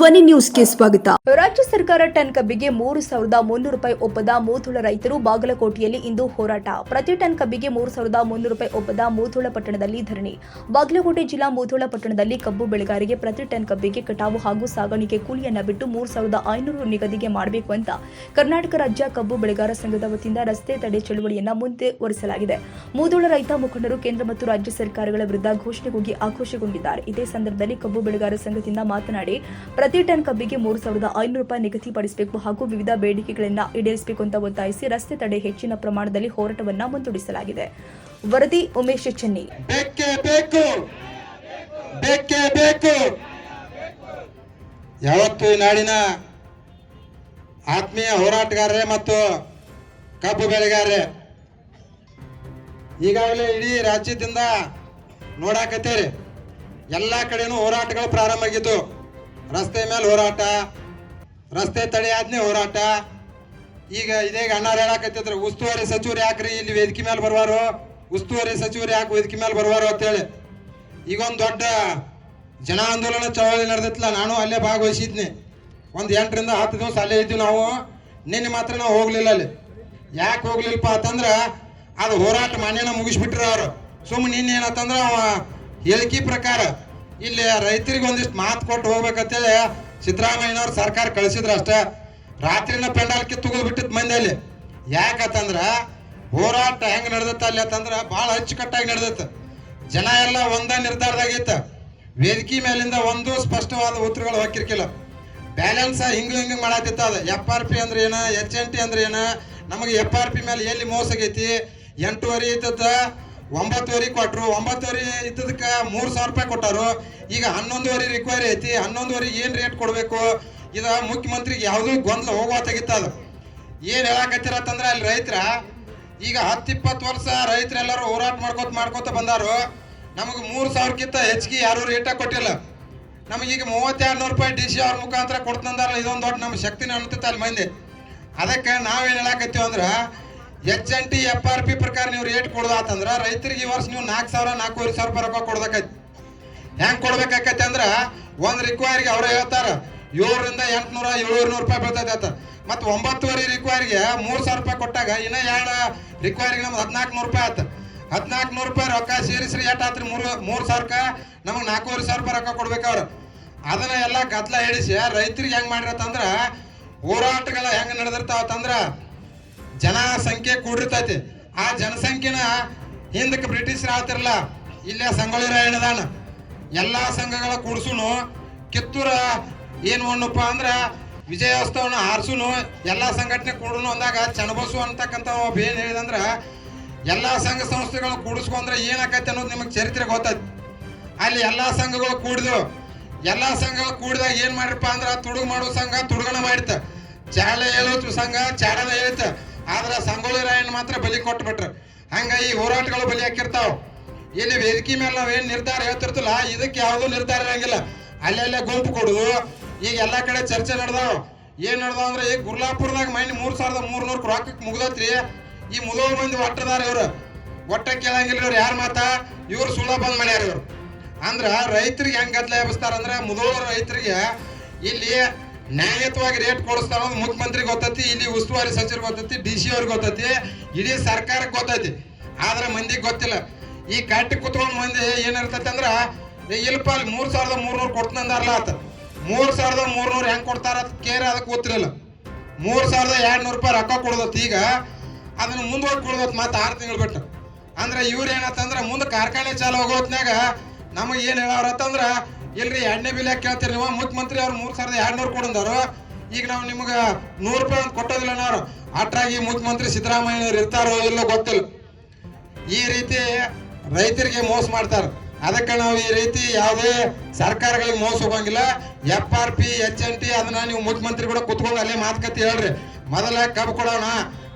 ಧ್ವನಿ ನ್ಯೂಸ್ಗೆ ಸ್ವಾಗತ. ರಾಜ್ಯ ಸರ್ಕಾರ ಟನ್ ಕಬ್ಬಿಗೆ ಮೂರು ಸಾವಿರದ ಮುನ್ನೂರು ರೂಪಾಯಿ ಒಪ್ಪದ ಮೂತುಳ ರೈತರು ಬಾಗಲಕೋಟೆಯಲ್ಲಿ ಇಂದು ಹೋರಾಟ. ಪ್ರತಿ ಟನ್ ಕಬ್ಬಿಗೆ ಮೂರು ಸಾವಿರದ ಮುನ್ನೂರು ರೂಪಾಯಿ ಒಪ್ಪದ ಮೂತುಳ ಪಟ್ಟಣದಲ್ಲಿ ಧರಣಿ. ಬಾಗಲಕೋಟೆ ಜಿಲ್ಲಾ ಮೂತುಳ ಪಟ್ಟಣದಲ್ಲಿ ಕಬ್ಬು ಬೆಳೆಗಾರಿಗೆ ಪ್ರತಿ ಟನ್ ಕಬ್ಬಿಗೆ ಕಟಾವು ಹಾಗೂ ಸಾಗಾಣಿಕೆ ಕೂಲಿಯನ್ನ ಬಿಟ್ಟು ಮೂರು ಸಾವಿರದ ಐನೂರು ನಿಗದಿಗೆ ಮಾಡಬೇಕು ಅಂತ ಕರ್ನಾಟಕ ರಾಜ್ಯ ಕಬ್ಬು ಬೆಳೆಗಾರ ಸಂಘದ ವತಿಯಿಂದ ರಸ್ತೆ ತಡೆ ಚಳುವಳಿಯನ್ನ ಮುಂದುವರೆಸಲಾಗಿದೆ. ಮೂತುಳ ರೈತ ಮುಖಂಡರು ಕೇಂದ್ರ ಮತ್ತು ರಾಜ್ಯ ಸರ್ಕಾರಗಳ ವಿರುದ್ಧ ಘೋಷಣೆ ಕೂಗಿ ಆಕ್ರೋಶಗೊಂಡಿದ್ದಾರೆ. ಇದೇ ಸಂದರ್ಭದಲ್ಲಿ ಕಬ್ಬು ಬೆಳೆಗಾರ ಸಂಘದಿಂದ ಮಾತನಾಡಿ ಪ್ರತಿ ಟನ್ ಕಬ್ಬಿಗೆ ಮೂರು ಸಾವಿರದ ಐನೂರು ರೂಪಾಯಿ ನಿಗದಿಪಡಿಸಬೇಕು ಹಾಗೂ ವಿವಿಧ ಬೇಡಿಕೆಗಳನ್ನು ಈಡೇರಿಸಬೇಕು ಅಂತ ಒತ್ತಾಯಿಸಿ ರಸ್ತೆ ತಡೆ ಹೆಚ್ಚಿನ ಪ್ರಮಾಣದಲ್ಲಿ ಹೋರಾಟವನ್ನು ಮುಂದೂಡಿಸಲಾಗಿದೆ. ವರದಿ ಉಮೇಶ್ ಚೆನ್ನಿ. ಯಾವತ್ತು ನಾಡಿನ ಆತ್ಮೀಯ ಹೋರಾಟಗಾರರೇ ಮತ್ತು ಕಬ್ಬು ಬೆಳೆಗಾರರೇ, ಈಗಾಗಲೇ ಇಡೀ ರಾಜ್ಯದಿಂದ ನೋಡಾಕತ್ತೇರಿ. ಎಲ್ಲ ಕಡೆನೂ ಹೋರಾಟಗಳು ಪ್ರಾರಂಭ ಆಗಿದ್ದು. ರಸ್ತೆ ಮೇಲೆ ಹೋರಾಟ, ರಸ್ತೆ ತಡೆ ಆದ್ನೇ ಹೋರಾಟ. ಈಗ ಇದೇಗ ಅಣ್ಣಾರು ಹೇಳಕತ್ತಿದ್ರು, ಉಸ್ತುವಾರಿ ಸಚಿವರು ಯಾಕ್ರಿ ಇಲ್ಲಿ ವೇದಿಕೆ ಮೇಲೆ ಬರುವಾರು? ಉಸ್ತುವಾರಿ ಸಚಿವರು ಯಾಕೆ ವೇದಿಕೆ ಮೇಲೆ ಬರುವಾರು ಅಂತೇಳಿ ಈಗ ಒಂದು ದೊಡ್ಡ ಜನ ಆಂದೋಲನ ಚಳವಳಿ ನಡೆದಿತ್ತಲ್ಲ, ನಾನು ಅಲ್ಲೇ ಭಾಗವಹಿಸಿದ್ನಿ. ಒಂದು ಎಂಟರಿಂದ ಹತ್ತು ದಿವಸ ಅಲ್ಲೇ ಇದ್ದೀವಿ ನಾವು. ನಿನ್ನೆ ಮಾತ್ರ ನಾವು ಹೋಗ್ಲಿಲ್ಲ ಅಲ್ಲಿ. ಯಾಕೆ ಹೋಗ್ಲಿಲ್ಲಪ್ಪ ಅಂತಂದ್ರೆ, ಅದು ಹೋರಾಟ ಮಾನ್ಯನ ಮುಗಿಸ್ಬಿಟ್ರು ಅವರು. ಸುಮ್ಮನೆ ನಿನ್ನೆ ಏನಂತಂದ್ರೆ ಅವ ಹೇಳಿಕೆ ಪ್ರಕಾರ ಇಲ್ಲಿ ರೈತರಿಗೆ ಒಂದಿಷ್ಟು ಮಾತು ಕೊಟ್ಟು ಹೋಗ್ಬೇಕಂತೇಳಿ ಸಿದ್ದರಾಮಯ್ಯನವ್ರು ಸರ್ಕಾರ ಕಳಿಸಿದ್ರು ಅಷ್ಟೇ. ರಾತ್ರಿನ ಪೆಂಡಾಲ್ ಕಿತ್ತುಗಿದು ಬಿಟ್ಟಿತ್ತು ಮಂದಿ ಅಲ್ಲಿ ಯಾಕಂತಂದ್ರ ಹೋರಾಟ ಹೆಂಗ್ ನಡೆದತ್ತ ಅಲ್ಲಿ ಅಂತಂದ್ರ ಭಾಳ ಅಚ್ಚುಕಟ್ಟಾಗಿ ನಡೆದಿತ್ತು ಜನ ಎಲ್ಲ ಒಂದ ನಿರ್ಧಾರದಾಗಿತ್ತು ವೇದಿಕೆ ಮೇಲಿಂದ ಒಂದು ಸ್ಪಷ್ಟವಾದ ಉತ್ತರಗಳು ಹಾಕಿರ್ಕಿಲ್ಲ ಬ್ಯಾಲೆನ್ಸ್ ಹಿಂಗ್ ಹಿಂಗ್ ಮಾಡತ್ತಿತ್ತ ಅದು. ಎಫ್ ಆರ್ ಪಿ ಅಂದ್ರೆ ಏನ, ಎಚ್ ಎನ್ ಟಿ ಅಂದ್ರೆ ಏನ, ನಮಗೆ ಎಫ್ ಆರ್ ಪಿ ಮೇಲೆ ಎಲ್ಲಿ ಮೋಸ ಆಗೈತಿ, ಎಂಟೂವರೆ ಇದ್ದದ ಒಂಬತ್ತುವರೆ ಕೊಟ್ಟರು ಒಂಬತ್ತುವರೆ ಇದ್ದದಕ್ಕೆ ಮೂರು ಸಾವಿರ ರೂಪಾಯಿ ಕೊಟ್ಟರು. ಈಗ ಹನ್ನೊಂದುವರೆ ರಿಕ್ವೈರಿ ಐತಿ. ಹನ್ನೊಂದುವರೆ ಏನು ರೇಟ್ ಕೊಡಬೇಕು? ಇದ ಮುಖ್ಯಮಂತ್ರಿಗೆ ಯಾವುದೂ ಗೊಂದಲ ಹೋಗುವ ಅದು. ಏನು ಹೇಳಕತ್ತಿರತ್ತಂದ್ರೆ ಅಲ್ಲಿ ರೈತರ ಈಗ ಹತ್ತು ಇಪ್ಪತ್ತು ವರ್ಷ ರೈತರೆಲ್ಲರೂ ಹೋರಾಟ ಮಾಡ್ಕೋತ ಮಾಡ್ಕೋತ ಬಂದಾರು. ನಮಗೆ ಮೂರು ಸಾವಿರಕ್ಕಿಂತ ಹೆಚ್ಚಿಗೆ ಯಾರೂ ರೇಟ ಕೊಟ್ಟಿಲ್ಲ. ನಮಗೀಗ ಮೂವತ್ತೆರಡು ನೂರು ರೂಪಾಯಿ ಡಿ ಸಿ ಅವ್ರ ಮುಖಾಂತರ ಕೊಡ್ತಂದಾರಲ್ಲ ಇದೊಂದು ದೊಡ್ಡ ನಮ್ಮ ಶಕ್ತಿನ ಅನ್ತೈತೆ ಅಲ್ಲಿ ಮಂದಿ. ಅದಕ್ಕೆ ನಾವೇನು ಹೇಳಕತ್ತೀವಿ ಅಂದ್ರೆ H N T, F R P ಪ್ರಕಾರ ನೀವು ರೇಟ್ ಕೊಡೋದಾತಂದ್ರೆ ರೈತರಿಗೆ ಈ ವರ್ಷ ನೀವು ನಾಲ್ಕು ಸಾವಿರ, ನಾಲ್ಕೂವರೆ ಸಾವಿರ ರೂಪಾಯಿ ರೊಕ್ಕ ಕೊಡ್ಬೇಕೈತಿ ಹೆಂಗೆ ಕೊಡ್ಬೇಕಾಕೈತಿ ಅಂದ್ರೆ ಒಂದ್ ರಿಕ್ವೈರಿಗೆ ಅವ್ರ ಹೇಳ್ತಾರ, ಏಳರಿಂದ ಎಂಟ್ನೂರ, ಏಳ್ನೂರು ರೂಪಾಯಿ ಬೀಳ್ತೈತೆ ಆತ ಮತ್ತು ಒಂಬತ್ತುವರೆ ರಿಕ್ವೈರಿಗೆ ಮೂರ್ ಸಾವಿರ ರೂಪಾಯಿ ಕೊಟ್ಟಾಗ ಇನ್ನ ಎರಡು ರಿಕ್ವೈರಿಗೆ ನಮ್ಗೆ ಹದಿನಾಲ್ಕು ನೂರು ರೂಪಾಯಿ ಆಯ್ತು ಹದಿನಾಲ್ಕು ನೂರು ರೂಪಾಯಿ ರೊಕ್ಕ ಸೇರಿಸ್ರಿ, ಎಷ್ಟು ಆತ್ರಿ? ಮೂರು, ಮೂರ್ ಸಾವಿರಕ್ಕೆ ನಮಗೆ ನಾಲ್ಕೂವರೆ ಸಾವಿರ ರೂಪಾಯಿ ರೊಕ್ಕ ಕೊಡ್ಬೇಕು ಅವ್ರು. ಅದನ್ನ ಎಲ್ಲ ಗದ್ದಲ ಹೇಳಿಸಿ ರೈತರಿಗೆ ಹೆಂಗೆ ಮಾಡಿರತ್ತಂದ್ರೆ ಹೋರಾಟಗಳ ಹೆಂಗೆ ನಡೆದಿರ್ತಾವತ್ತಂದ್ರ ಜನ ಸಂಖ್ಯೆ ಕೂಡಿರ್ತೈತಿ. ಆ ಜನಸಂಖ್ಯೆನ ಹಿಂದಕ್ಕೆ ಬ್ರಿಟಿಷರು ಆತಿರಲ್ಲ ಇಲ್ಲೇ ಸಂಗೊಳ್ಳಿ ರಾಯಣ್ಣದಾನ ಎಲ್ಲಾ ಸಂಘಗಳ ಕೂಡ್ಸುನು, ಕಿತ್ತೂರ ಏನು ಮಾಡಪ್ಪ ಅಂದ್ರೆ ವಿಜಯೋತ್ಸವನ ಹಾರ್ಸುನು, ಎಲ್ಲಾ ಸಂಘಟನೆ ಕೂಡನು ಅಂದಾಗ ಚನ್ನಬಸು ಅಂತಕ್ಕಂಥ ಒಬ್ಬ ಏನು ಹೇಳಿದಂದ್ರೆ ಎಲ್ಲಾ ಸಂಘ ಸಂಸ್ಥೆಗಳು ಕೂಡಿಸ್ಕೊಂಡ್ರೆ ಏನಾಕೈತೆ ಅನ್ನೋದು ನಿಮಗೆ ಚರಿತ್ರೆ ಗೊತ್ತೈತಿ ಅಲ್ಲಿ ಎಲ್ಲಾ ಸಂಘಗಳು ಕೂಡಿದು ಎಲ್ಲಾ ಸಂಘಗಳು ಕೂಡಿದಾಗ ಏನು ಮಾಡ್ರಪ್ಪ ಅಂದ್ರೆ ತುಡುಗು ಮಾಡೋ ಸಂಘ, ತುಡುಗನ ಮಾಡಿತ ಚಾಳೆ ಹೇಳೋದು ಸಂಘ ಚಾಡನ ಹೇಳಿತ ಆದ್ರ ಸಂಗೊಳ್ಳಿ ರಾಯಣ್ಣ ಮಾತ್ರ ಬಲಿ ಕೊಟ್ಟು ಬಿಟ್ರ ಹಂಗ ಈ ಹೋರಾಟಗಳು ಬಲಿ ಹಾಕಿರ್ತಾವ. ಇಲ್ಲಿ ವೇದಿಕೆ ಮೇಲೆ ನಾವೇನ್ ನಿರ್ಧಾರ ಹೇಳ್ತಿರ್ತಲ್ಲ, ಇದಕ್ಕೆ ಯಾವುದೂ ನಿರ್ಧಾರ ಇರಂಗಿಲ್ಲ. ಅಲ್ಲೆಲ್ಲೇ ಗುಂಪು ಕೊಡುದು, ಈಗ ಎಲ್ಲಾ ಕಡೆ ಚರ್ಚೆ ನಡೆದಾವ. ಏನ್ ನಡೆದಾವ ಅಂದ್ರೆ ಈಗ ಗುರ್ಲಾಪುರದಾಗ ಮೈನ್ ಮೂರ್ ಸಾವಿರದ ಮೂರ್ನೂರ್ ರೊಕ್ಕಕ್ಕೆ ಮುಗ್ದತ್ರಿ. ಈ ಮುದೋಳ್ ಮಂದಿ ಒಟ್ಟದಾರ ಇವ್ರು. ಒಟ್ಟ ಕೇಳಂಗಿಲ್ಲ ಇವ್ರು ಯಾರ ಮಾತ? ಇವ್ರು ಸುಳ್ಳ ಬಂದ್ ಮಾಡ್ಯಾರ ಇವ್ರು. ಅಂದ್ರ ರೈತರಿಗೆ ಹೆಂಗ್ ಗದ್ಲ ಎಬ್ಸ್ತಾರ ಅಂದ್ರೆ ಮುದೋಳ ರೈತರಿಗೆ ಇಲ್ಲಿ ನ್ಯಾಯಯುತವಾಗಿ ರೇಟ್ ಕೊಡಿಸ್ತಾ ಅನ್ನೋದು ಮುಖ್ಯಮಂತ್ರಿ ಗೊತ್ತೈತಿ, ಇಲ್ಲಿ ಉಸ್ತುವಾರಿ ಸಚಿವರು ಗೊತ್ತೈತಿ, ಡಿ ಸಿ ಅವ್ರಿಗೆ ಗೊತ್ತೈತಿ, ಇಡೀ ಸರ್ಕಾರಕ್ಕೆ ಗೊತ್ತೈತಿ. ಆದ್ರೆ ಮಂದಿಗೆ ಗೊತ್ತಿಲ್ಲ. ಈ ಕಟ್ಟಿ ಕುತ್ಕೊಂಡು ಮಂದಿ ಏನಿರ್ತೈತಿ ಅಂದ್ರೆ ಇಲ್ಪ ಅಲ್ಲಿ ಮೂರು ಸಾವಿರದ ಮೂರ್ನೂರು ಕೊಡ್ತಂದಾರಲ್ಲ ಆತ. ಮೂರು ಸಾವಿರದ ಮೂರ್ನೂರು ಹೆಂಗ್ ಕೊಡ್ತಾರ ಕೇರ್ ಅದಕ್ಕೆ ಗೊತ್ತಿರಲಿಲ್ಲ ಮೂರು ಸಾವಿರದ ಎರಡು ನೂರು ರೂಪಾಯಿ ರೊಕ್ಕ ಕೊಡ್ದತ್ತು ಈಗ, ಅದನ್ನ ಮುಂದೋಗಿ ಕೊಡೋದತ್ ಮತ್ತೆ ಆರು ತಿಂಗಳು ಬಿಟ್ಟು. ಅಂದ್ರೆ ಇವ್ರು ಏನತ್ತಂದ್ರ ಮುಂದೆ ಕಾರ್ಖಾನೆ ಚಾಲು ಹೋಗೋತ್ನಾಗ ನಮಗೆ ಏನು ಹೇಳವ್ರತ್ತಂದ್ರ ಇಲ್ರಿ ಎಣ್ಣೆ ಬಿಲ್ ಯಾಕೆ ಕೇಳ್ತೀರಿ ನೀವು? ಮುಖ್ಯಮಂತ್ರಿ ಅವ್ರು ಮೂರ್ ಸಾವಿರದ ಎರಡ್ ನೂರು ಕೊಡಂದಾರು ಈಗ ನಾವು ನಿಮ್ಗೆ ನೂರು ರೂಪಾಯಿ ಅಂತ ಕೊಟ್ಟೋದಿಲ್ಲ ನಾವು. ಅಟ್ರಾಗಿ ಮುಖ್ಯಮಂತ್ರಿ ಸಿದ್ದರಾಮಯ್ಯ ಇರ್ತಾರೋ ಇಲ್ಲೋ ಗೊತ್ತಿಲ್ಲ. ಈ ರೀತಿ ರೈತರಿಗೆ ಮೋಸ ಮಾಡ್ತಾರೆ. ಅದಕ್ಕೆ ನಾವು ಈ ರೀತಿ ಯಾವುದೇ ಸರ್ಕಾರಗಳಿಗೆ ಮೋಸ ಹೋಗಂಗಿಲ್ಲ. F R P H N T ಅದನ್ನ ನೀವು ಮುಖ್ಯಮಂತ್ರಿ ಕೂಡ ಕುತ್ಕೊಂಡು ಅಲ್ಲೇ ಮಾತುಕತೆ ಹೇಳ್ರಿ. ಮೊದಲ ಕಬ್ಬು ಕೊಡೋಣ,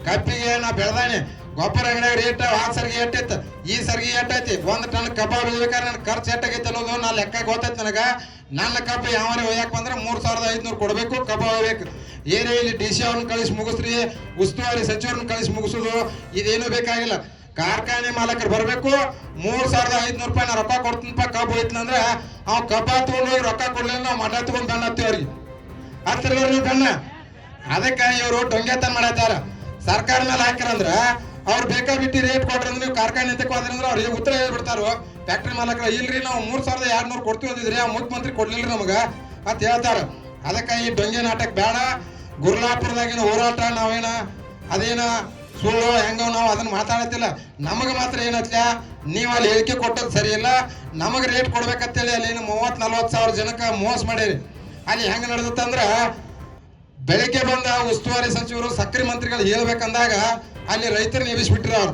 ಕಬ್ಬಿಗೆ ನಾ ಬೆಳ್ದಾನೆ. ಗೊಬ್ಬರ ಅಂಗಡಿಯಾಗ ರೇಟ್ ಆ ಸರ್ಗಿ ಎಟ್ಟಿತ್ತು, ಈ ಸರ್ಗಿ ಎಟ್ಟೈತಿ. ಒಂದು ಟನ್ ಕಬ್ಬ ಬೆಳಿಬೇಕಾದ್ರೆ ನನ್ನ ಖರ್ಚು ಎಟ್ಟಾಗೈತೆ ಅನ್ನೋದು ನಾ ಲೆಕ್ಕ ಗೊತ್ತೈತೆ ನನಗೆ. ನನ್ನ ಕಬ್ಬು ಯಾವನೇ ಒಯ್ಯಾಕ ಬಂದ್ರೆ ಮೂರ್ ಸಾವಿರದ ಐದ್ನೂರು ಕೊಡ್ಬೇಕು, ಕಬ್ಬ ಒಯ್ಯಬೇಕು ಏನೇ ಇಲ್ಲಿ ಡಿ ಸಿ ಅವ್ರನ್ನ ಕಳಿಸಿ ಮುಗಿಸ್ರಿ, ಉಸ್ತುವಾರಿ ಸಚಿವರನ್ನ ಕಳಿಸಿ ಮುಗಿಸೋದು, ಇದೇನು ಬೇಕಾಗಿಲ್ಲ. ಕಾರ್ಖಾನೆ ಮಾಲಕರು ಬರಬೇಕು, ಮೂರ್ ಸಾವಿರದ ಐದ್ನೂರು ರೂಪಾಯಿ ನಾ ರೊಕ್ಕ ಕೊಡ್ತೀನಪ್ಪ, ಕಬ್ಬು ಹೋಯ್ತು ಅಂದ್ರೆ, ಅವ್ ಕಬ್ಬ ತಗೊಂಡೋಗಿ ರೊಕ್ಕ ಕೊಡ್ಲಿಲ್ಲ ನಾವು ಮಠ ತಗೊಂಡ್ ಬೆಣ್ಣ ಹತ್ತೀವಿ ಅವ್ರಿಗೆ. ಹತ್ತಿರ ಬೆಣ್ಣ ಅದಕ್ಕೆ ಇವರು ಡೊಂಗೆತನ ಮಾಡತ್ತಾರ ಸರ್ಕಾರ ಮೇಲೆ ಹಾಕಿರಂದ್ರ ಅವ್ರು ಬೇಕಾಬಿಟ್ಟಿ ರೇಟ್ ಕೊಡ್ರಿ ಅಂದ್ರೆ ನೀವು ಕಾರ್ಖಾನೆ ಹೋದ್ರಂದ್ರೆ ಅವ್ರಿಗೆ ಉತ್ತರ ಹೇಳ್ಬಿಡ್ತಾರೋ? ಫ್ಯಾಕ್ಟ್ರಿ ಮಾಲಕರ, ಇಲ್ರಿ ನಾವು ಮೂರು ಸಾವಿರದ ಎರಡ್ನೂರು ಕೊಡ್ತೀವಿ ಅಂದಿದ್ರಿ ಆ ಮುಖ್ಯಮಂತ್ರಿ ಕೊಡ್ಲಿಲ್ಲ ನಮಗ? ಅಂತ ಹೇಳ್ತಾರ. ಅದಕ್ಕೆ ಈ ಬೆಂಗೆ ನಾಟಕ ಬೇಡ ಗುರ್ಲಾಪುರದಾಗಿನ ಹೋರಾಟ ನಾವೇನ? ಅದೇನ? ಸುಳ್ಳು, ಹೆಂಗೋ ನಾವು ಅದನ್ನ ಮಾತಾಡತ್ತಿಲ್ಲ. ನಮಗೆ ಮಾತ್ರ ಏನತ್ಲ ನೀವು ಅಲ್ಲಿ ಹೇಳಿಕೆ ಕೊಟ್ಟದ್ದು ಸರಿ ಇಲ್ಲ ನಮಗೆ ರೇಟ್ ಕೊಡ್ಬೇಕಂತೇಳಿ ಅಲ್ಲಿ ಮೂವತ್ತು ನಲ್ವತ್ತು ಸಾವಿರ ಜನಕ್ಕೆ ಮೋಸ ಮಾಡಿರಿ. ಅಲ್ಲಿ ಹೆಂಗೆ ನಡೆದತ್ತಂದ್ರ ಬೆಳಿಗ್ಗೆ ಬಂದ ಉಸ್ತುವಾರಿ ಸಚಿವರು ಸಕ್ಕರೆ ಮಂತ್ರಿಗಳು ಹೇಳ್ಬೇಕಂದಾಗ ಅಲ್ಲಿ ರೈತರನ್ನ ಎಬ್ಬಿಸ್ಬಿಟ್ರು ಅವ್ರು.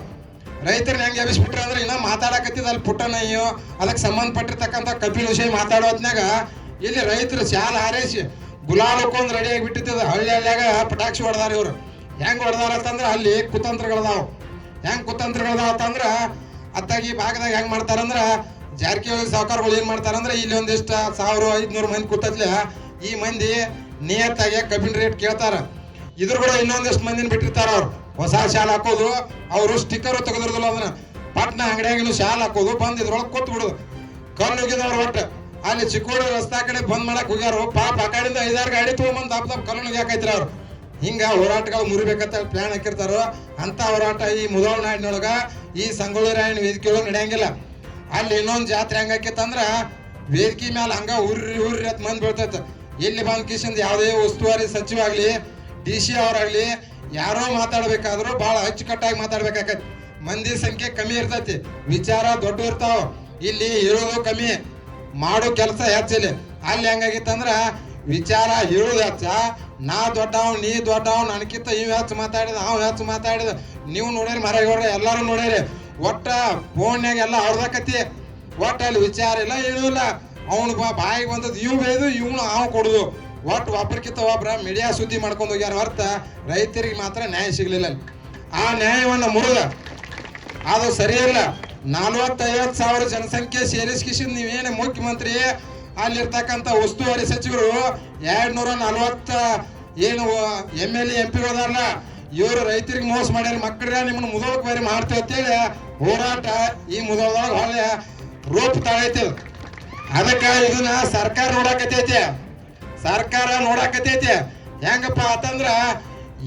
ರೈತರನ್ನ ಹೆಂಗೆ ಎಬ್ಬಿಸ್ಬಿಟ್ರು ಅಂದ್ರೆ ಇನ್ನೂ ಮಾತಾಡಕತ್ತಿದ ಅಲ್ಲಿ ಪುಟ್ಟನಯ್ಯೋ ಅದಕ್ಕೆ ಸಂಬಂಧಪಟ್ಟಿರ್ತಕ್ಕಂಥ ಕಪಿಲ್ ವಿಷಯ ಮಾತಾಡೋ ಹೊತ್ನಾಗ ಇಲ್ಲಿ ರೈತರು ಶಾಲ ಹಾರೈಸಿ ಗುಲಾಲ್ ಹಾಕೊಂಡ್ ರೆಡಿ ಆಗಿ ಬಿಟ್ಟಿರ್ತದ ಹಳ್ಳಿ ಹಳ್ಳಿಯಾಗ ಪಟಾಕ್ಷಿ ಹೊಡೆದಾರ ಇವ್ರು. ಹೆಂಗೆ ಹೊಡೆದಾರ ಅಂತಂದ್ರ ಅಲ್ಲಿ ಕುತಂತ್ರಗಳದಾವ. ಹೆಂಗ್ ಕುತಂತ್ರಗಳದಾವ ಅಂತಂದ್ರೆ ಅತ್ತಾಗಿ ಈ ಭಾಗದಾಗ ಹೆಂಗ್ ಮಾಡ್ತಾರಂದ್ರ ಜಾರಕಿಹೊಳಿ ಸಾವುಕಾರಗಳು ಏನು ಮಾಡ್ತಾರಂದ್ರ ಇಲ್ಲಿ ಒಂದಿಷ್ಟ ಸಾವಿರ ಐದುನೂರು ಮಂದಿ ಕೂತತ್ಲೆ ಈ ಮಂದಿ ನಿಯತ್ತಾಗಿ ಕಬ್ಬಿನ ರೇಟ್ ಕೇಳ್ತಾರ. ಇದ್ರ ಕೂಡ ಇನ್ನೊಂದಿಷ್ಟು ಮಂದಿನ ಬಿಟ್ಟಿರ್ತಾರ ಅವ್ರು. ಹೊಸ ಶಾಲ್ ಹಾಕೋದು, ಅವರು ಸ್ಟಿಕ್ಕರ್ ತೆಗೆದಿರೋದಿಲ್ಲ ಅದನ್ನ. ಪಟ್ನ ಅಂಗಡಿಯಾಗಿನ ಶಾಲ್ ಹಾಕೋದು, ಬಂದ್ ಇದ್ರೊಳಗೆ ಕೂತ್ ಬಿಡುದು. ಕಣ್ಣು ಹೋಗಿದವ್ರು ಒಟ್ಟು. ಅಲ್ಲಿ ಚಿಕ್ಕೋಡಿ ರಸ್ತಾ ಕಡೆ ಬಂದ್ ಮಾಡಕ್ ಹೋಗ್ಯಾರು. ಪಾಪ ಆ ಕಡೆಯಿಂದ ಐದಾರು ಗಾಡಿ ತಗೊಂಬಂದ್ ದಪ್ಪ ತಪ್ಪ ಕಣ್ಣು ಯಾಕೈತ್ರ ಅವ್ರು. ಹಿಂಗ ಹೋರಾಟಗಳು ಮುರಿಬೇಕಂತ ಪ್ಲಾನ್ ಹಾಕಿರ್ತಾರ ಅಂತ ಹೋರಾಟ ಈ ಮುದೋಳ ನಾಡಿನೊಳಗ ಈ ಸಂಗೊಳ್ಳಿ ರಾಯಣ್ಣ ವೇದಿಕೆ ಒಳಗೆ ನಡೆಯಂಗಿಲ್ಲ. ಅಲ್ಲಿ ಇನ್ನೊಂದು ಜಾತ್ರೆ ಹಂಗಾಕಿತ್ತಂದ್ರ ವೇದಿಕೆ ಮ್ಯಾಲ ಹಂಗ ಉರ್ರಿ ಉರ್ರಿ ಅಂತ ಮಂದಿ ಬೀಳ್ತೈತೆ. ಎಲ್ಲಿ ಬಾಲಕೃಷ್ಣ ಯಾವುದೇ ಉಸ್ತುವಾರಿ ಸಚಿವ ಆಗಲಿ ಡಿ ಸಿ ಅವರಾಗಲಿ, ಯಾರೋ ಮಾತಾಡ್ಬೇಕಾದ್ರೂ ಬಹಳ ಅಚ್ಚುಕಟ್ಟಾಗಿ ಮಾತಾಡ್ಬೇಕಾಗತ್ತೆ. ಮಂದಿ ಸಂಖ್ಯೆ ಕಮ್ಮಿ ಇರ್ತೈತಿ. ವಿಚಾರ ದೊಡ್ಡ ಇರ್ತಾವ ಇಲ್ಲಿ ಇರೋದು ಕಮ್ಮಿ. ಮಾಡೋ ಕೆಲಸ ಹೆಚ್ಚಿಲ್ಲ. ಅಲ್ಲಿ ಹೆಂಗಾಗಿತ್ತಂದ್ರ ವಿಚಾರ ಇರೋದು ಹೆಚ್ಚ. ನಾ ದೊಡ್ಡವ್, ನೀ ದೊಡ್ಡವ್ ನನಗಿಂತ ಇವ್ ಹೆಚ್ಚು ಮಾತಾಡಿದ ಅವ್ ಹೆಚ್ಚು ಮಾತಾಡಿದ. ನೀವು ನೋಡಿರಿ ಮರಗೌಡ್ರ ಎಲ್ಲರೂ ನೋಡಿರಿ. ಒಟ್ಟ ಫೋನ್ಯಾಗ ಎಲ್ಲ ಹೊಡ್ದಕತಿ ಒಟ್ಟ ಅಲ್ಲಿ ವಿಚಾರ ಇಲ್ಲ ಏನೂ ಅವನು ಬಾಯಿಗೆ ಬಂದದ್ದು ಇವ್ ಬೈದು, ಇವನು ಅವ್ ಕೊಡುದು. ಒಟ್ಟು ಒಬ್ರಕ್ಕಿಂತ ಒಬ್ಬರ ಮೀಡಿಯಾ ಸುದ್ದಿ ಮಾಡ್ಕೊಂಡು ಹೋಗ್ಯಾರ ಹೊರ್ತ ರೈತರಿಗೆ ಮಾತ್ರ ನ್ಯಾಯ ಸಿಗ್ಲಿಲ್ಲ. ಆ ನ್ಯಾಯವನ್ನು ಮುರಿದ. ಅದು ಸರಿಯಿಲ್ಲ. ನಲ್ವತ್ತೈವತ್ತು ಸಾವಿರ ಜನಸಂಖ್ಯೆ ಸೇರಿಸ್ಕಿಸಿದ್ ನೀವೇನು ಮುಖ್ಯಮಂತ್ರಿ, ಅಲ್ಲಿರ್ತಕ್ಕಂಥ ಉಸ್ತುವಾರಿ ಸಚಿವರು ಎರಡ್ ನೂರ ನಲ್ವತ್ತ ಏನು, ಎಂ ಎಲ್ ಎಂ ಪಿಗಳದಾರಲ್ಲ, ಇವರು ರೈತರಿಗೆ ಮೋಸ ಮಾಡ್ಯಾರ. ಮಕ್ಕಳ ನಿಮ್ಮನ್ನು ಮುದೋಳಕ್ ಬೇರೆ ಮಾಡ್ತೇವೆ ಅಂತೇಳಿ ಹೋರಾಟ ಈ ಮುದೋಳದೊಳಗೆ ಹೊಳೆ ರೂಪ ತಾಳೈತಿ ಅದಕ್ಕೆ ಇದನ್ನ ಸರ್ಕಾರ ನೋಡಾಕತೈತೆ ಸರ್ಕಾರ ನೋಡಾಕತೈತೆ ಹೆಂಗಪ್ಪ ಅಂತಂದ್ರ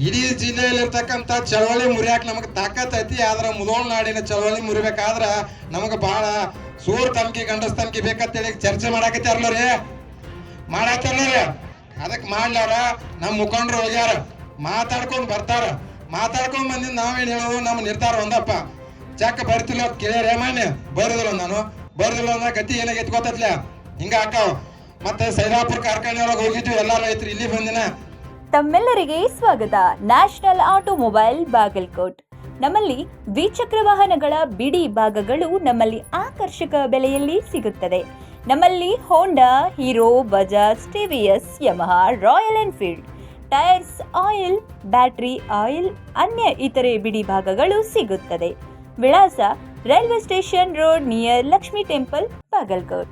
ಇಡೀ ಜಿಲ್ಲೆಯಲ್ಲಿರ್ತಕ್ಕಂಥ ಚಳವಳಿ ಮುರಿಯಾಕ ನಮಗೆ ತಾಕತ್ ಐತಿ. ಆದ್ರೆ ನಾಡಿನ ಚಳವಳಿ ಮುರಿಬೇಕಾದ್ರ ನಮಗೆ ಬಹಳ ಸೂರ್ ತಮ್ಕಿ, ಗಂಡಸ್ ತಮ್ಕಿ ಬೇಕಂತೇಳಿ ಚರ್ಚೆ ಮಾಡಾಕತ್ತಾರಲ್ಲ ರೀ ಮಾಡಾತಾರಲ್ಲ ರೀ ಅದಕ್ಕೆ ಮಾಡ್ಲಾರ ನಮ್ಮ ಮುಖಂಡರು ಹೋಗ್ಯಾರ. ಮಾತಾಡ್ಕೊಂಡು ಬರ್ತಾರ. ಮಾತಾಡ್ಕೊಂಡ್ ಬಂದಿದ್ ನಾವೇನ್ ಹೇಳೋದು? ನಮ್ಮ ನಿರ್ತಾರ ಒಂದಪ್ಪ. ಚೆಕ್ ಬರ್ತಿಲ್ಲ ಕೇಳ್ಯಾರ. ಮಾನ್ಯ, ಬರೋದಿಲ್ಲ ನಾನು. ಬರೋದಿಲ್ಲ ಗತಿ ಏನಾಗ ಗೊತ್ತತ್ಲ ಹಿಂಗ ಅಕ್ಕ ಮತ್ತೆ ಸೈದಾಪುರ ಕಾರ್ಖಾನೆ ಒಳಗೆ ಹೋಗಿದ್ವಿ ಎಲ್ಲ ರೈತರು ಇಲ್ಲಿ ಬಂದಿನ. ತಮ್ಮೆಲ್ಲರಿಗೆ ಸ್ವಾಗತ. National automobile Bagalkot. ನಮ್ಮಲ್ಲಿ ದ್ವಿಚಕ್ರ ವಾಹನಗಳ ಬಿಡಿ ಭಾಗಗಳು ನಮ್ಮಲ್ಲಿ ಆಕರ್ಷಕ ಬೆಲೆಯಲ್ಲಿ ಸಿಗುತ್ತದೆ. ನಮ್ಮಲ್ಲಿ Honda Hero Bajaj TVS Yamaha Royal Enfield tyres oil battery oil ಅನ್ಯ ಇತರೆ ಬಿಡಿ ಭಾಗಗಳು ಸಿಗುತ್ತದೆ. ವಿಳಾಸ railway station road near Lakshmi Temple, Bagalkot.